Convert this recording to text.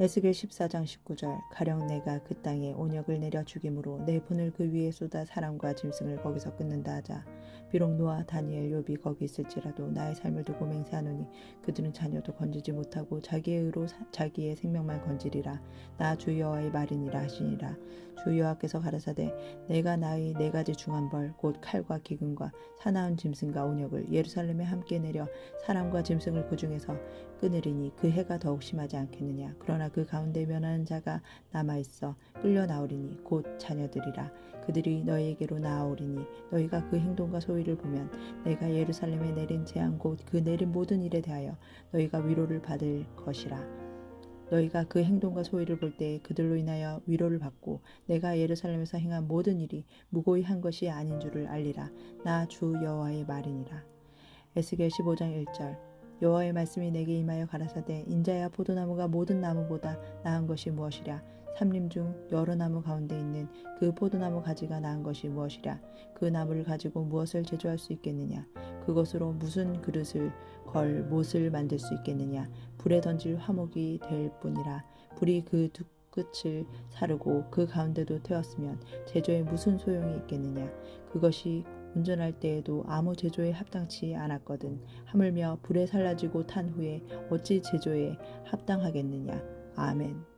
에스겔 14장 19절 가령 내가 그 땅에 온역을 내려 죽임으로 내 분을 그 위에 쏟아 사람과 짐승을 거기서 끊는다 하자. 비록 노아 다니엘 욥이 거기 있을지라도 나의 삶을 두고 맹세하노니 그들은 자녀도 건지지 못하고 자기의 의로 사- 자기의 생명만 건지리라. 나 주 여호와의 말이니라 하시니라. 주 여호와께서 가라사대 내가 나의 네 가지 중한 벌 곧 칼과 기근과 사나운 짐승과 온역을 예루살렘에 함께 내려 사람과 짐승을 그 중에서 끊으리니 그 해가 더욱 심하지 않겠느냐 그러나 그 가운데 면하는 자가 남아 있어 끌려 나오리니 곧 자녀들이라. 그들이 너희에게로 나아오리니 너희가 그 행동과 소위를 보면 내가 예루살렘에 내린 재앙 곧 그 내린 모든 일에 대하여 너희가 위로를 받을 것이라. 너희가 그 행동과 소위를 볼 때 그들로 인하여 위로를 받고 내가 예루살렘에서 행한 모든 일이 무고히 한 것이 아닌 줄을 알리라. 나 주 여호와의 말이니라. 에스겔 15장 1절 여호와의 말씀이 내게 임하여 가라사대 인자야 포도나무가 모든 나무보다 나은 것이 무엇이랴? 삼림 중 여러 나무 가운데 있는 그 포도나무 가지가 나은 것이 무엇이랴? 그 나무를 가지고 무엇을 제조할 수 있겠느냐? 그것으로 무슨 그릇을 걸 못을 만들 수 있겠느냐? 불에 던질 화목이 될 뿐이라. 불이 그 두 끝을 사르고 그 가운데도 태웠으면 제조에 무슨 소용이 있겠느냐? 그것이 운전할 때에도 아무 제조에 합당치 않았거든. 하물며 불에 살라지고 탄 후에 어찌 제조에 합당하겠느냐. 아멘